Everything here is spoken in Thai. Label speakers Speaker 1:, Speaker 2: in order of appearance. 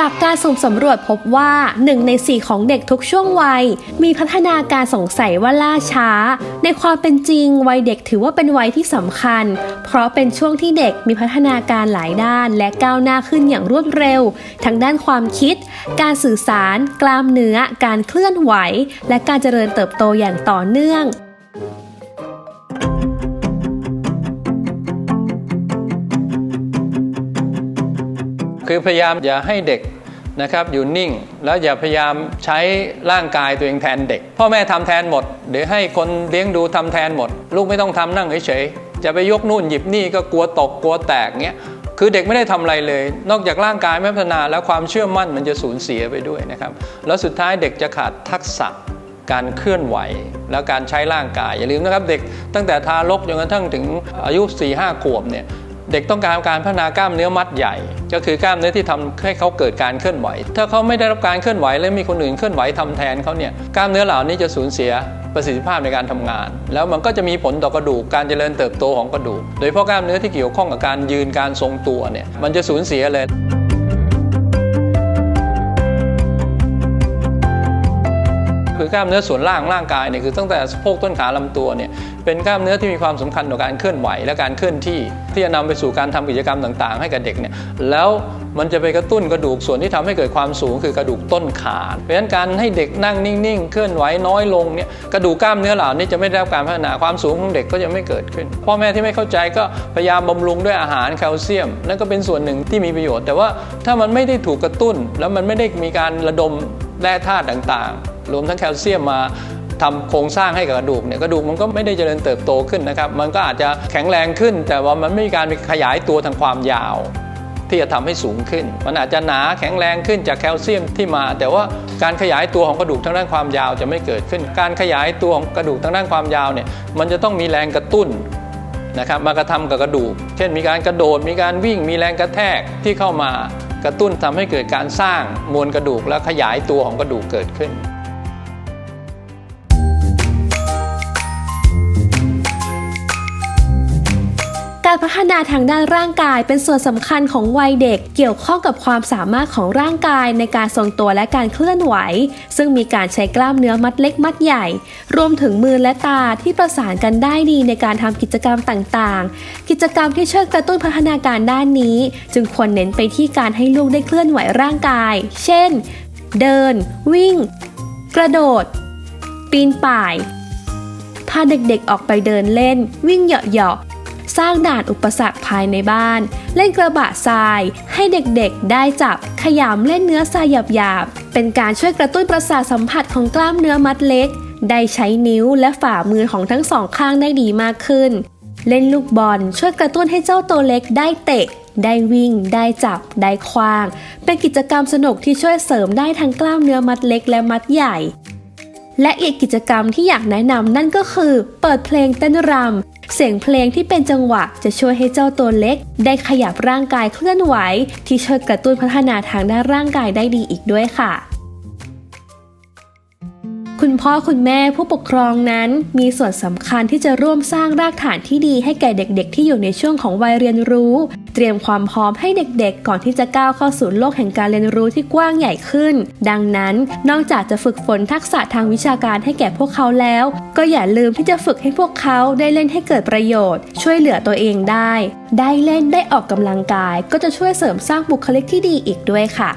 Speaker 1: จากการสุ่มสำรวจพบว่าหนึ่งในสี่ของเด็กทุกช่วงวัย มีพัฒนาการสงสัยว่าล่าช้า ในความเป็นจริง วัยเด็กถือว่าเป็นวัยที่สำคัญ เพราะเป็นช่วงที่เด็กมีพัฒนาการหลายด้าน และก้าวหน้าขึ้นอย่างรวดเร็ว ทั้งด้านความคิด การสื่อสาร กล้ามเนื้อ การเคลื่อนไหว และการเจริญเติบโตอย่างต่อเนื่อง
Speaker 2: คือพยายามอย่าให้เด็กนะครับอยู่นิ่งแล้วอย่าพยายามใช้ร่างกายตัวเองแทนเด็ก พ่อแม่ทำแทนหมดเดี๋ยวให้คนเลี้ยงดูทำแทนหมด ลูกไม่ต้องทำนั่งเฉยๆจะไปยกนู่นหยิบนี่ก็กลัวตกกลัวแตกเงี้ยคือเด็กไม่ได้ทำอะไรเลย นอกจากร่างกายไม่พัฒนาแล้วความเชื่อมั่นมันจะสูญเสียไปด้วยนะครับแล้วสุดท้ายเด็กจะขาดทักษะการเคลื่อนไหวแล้วการใช้ร่างกายอย่าลืมนะครับเด็กตั้งแต่ทารกจนกระทั่งถึงอายุ4-5ขวบเนี่ย เด็กต้องการการพัฒนากล้ามเนื้อมัดใหญ่ ก็คือกล้ามเนื้อที่ทำให้เขาเกิดการเคลื่อนไหว ถ้าเขาไม่ได้รับการเคลื่อนไหวและมีคนอื่นเคลื่อนไหวทำแทนเขาเนี่ยกล้ามเนื้อเหล่านี้จะสูญเสียประสิทธิภาพในการทำงาน แล้วมันก็จะมีผลต่อกระดูกการเจริญเติบโตของกระดูก โดยเฉพาะกล้ามเนื้อที่เกี่ยวข้องกับการยืนการทรงตัวเนี่ยมันจะสูญเสียเลย คือกล้ามเนื้อส่วนล่างร่างกายเนี่ยคือตั้งแต่สะโพกต้นขาลำตัวเนี่ยเป็นกล้ามเนื้อที่มีความสำคัญต่อการเคลื่อนไหวและการเคลื่อนที่ ที่จะนำไปสู่การทำกิจกรรมต่าง ๆ ให้กับเด็กเนี่ยแล้วมันจะไปกระตุ้นกระดูกส่วนที่ทำให้เกิดความสูงคือกระดูกต้นขาเพราะฉะนั้นการให้เด็กนั่งนิ่งๆ เคลื่อนไหวน้อยลงเนี่ยกระดูกกล้ามเนื้อเหล่านี้จะไม่ได้รับการพัฒนาความสูงของเด็กก็จะไม่เกิดขึ้น พ่อแม่ที่ไม่เข้าใจก็พยายามบำรุงด้วยอาหารแคลเซียมนั่นก็เป็นส่วนหนึ่งที่มีประโยชน์ แต่ว่าถ้ามันไม่ได้ถูกกระตุ้น แล้วมันไม่ได้มีการระดมแร่ธาตุต่างๆรวมทั้งแคลเซียมมาทำโครงสร้างให้กับกระดูกเนี่ยกระดูกมันก็ไม่ได้เจริญเติบโตขึ้นนะครับ มันก็อาจจะแข็งแรงขึ้น แต่ว่ามันไม่มีการขยายตัวทางความยาว ที่จะทำให้สูงขึ้น มันอาจจะหนาแข็งแรงขึ้นจากแคลเซียมที่มา แต่ว่าการขยายตัวของกระดูกทางด้านความยาวจะไม่เกิดขึ้น การขยายตัวของกระดูกทางด้านความยาวเนี่ยมันจะต้องมีแรงกระตุ้นนะครับมากระทำกับกระดูก เช่น มีการกระโดดมีการวิ่งมีแรงกระแทกที่เข้ามากระตุ้นทำให้เกิดการสร้างมวลกระดูกและขยายตัวของกระดูกเกิดขึ้น
Speaker 1: การพัฒนาทางด้านร่างกายเป็นส่วนสำคัญของวัยเด็ก เกี่ยวข้องกับความสามารถของร่างกายในการทรงตัวและการเคลื่อนไหว ซึ่งมีการใช้กล้ามเนื้อมัดเล็กมัดใหญ่ รวมถึงมือและตาที่ประสานกันได้ดีในการทำกิจกรรมต่างๆ กิจกรรมที่ช่วยกระตุ้นพัฒนาการด้านนี้ จึงควรเน้นไปที่การให้ลูกได้เคลื่อนไหวร่างกาย เช่น เดิน วิ่ง กระโดด ปีนป่ายพาเด็กๆออกไปเดินเล่น วิ่งเหยาะ สร้างด่านอุปสรรคภายในบ้าน เล่นกระบะทราย ให้เด็กๆ ได้จับขยำเล่นเนื้อทรายหยาบๆ เป็นการช่วยกระตุ้นประสาทสัมผัสของกล้ามเนื้อมัดเล็ก ได้ใช้นิ้วและฝ่ามือของทั้งสองข้างได้ดีมากขึ้น เล่นลูกบอลช่วยกระตุ้นให้เจ้าตัวเล็กได้เตะได้วิ่ง ได้จับ ได้คว้าง เป็นกิจกรรมสนุกที่ช่วยเสริมได้ทั้งกล้ามเนื้อมัดเล็กและมัดใหญ่ และอีกกิจกรรมที่อยากแนะนำนั่นก็คือ เปิดเพลงเต้นรำ เสียงเพลงที่เป็นจังหวะจะช่วยให้เจ้าตัวเล็ก ได้ขยับร่างกายเคลื่อนไหว ที่ช่วยกระตุ้นพัฒนาทางด้านร่างกายได้ดีอีกด้วยค่ะ คุณพ่อคุณแม่ผู้ปกครองนั้นมีส่วนสำคัญที่จะร่วมสร้างรากฐานที่ดีให้แก่เด็กๆ ที่อยู่ในช่วงของวัยเรียนรู้ เตรียมความพร้อมให้เด็กๆ ก่อนที่จะก้าวเข้าสู่โลกแห่งการเรียนรู้ที่กว้างใหญ่ขึ้น ดังนั้นนอกจากจะฝึกฝนทักษะทางวิชาการให้แก่พวกเขาแล้ว ก็อย่าลืมที่จะฝึกให้พวกเขาได้เล่นให้เกิดประโยชน์ ช่วยเหลือตัวเองได้ ได้เล่นได้ออกกำลังกาย ก็จะช่วยเสริมสร้างบุคลิกที่ดีอีกด้วยค่ะ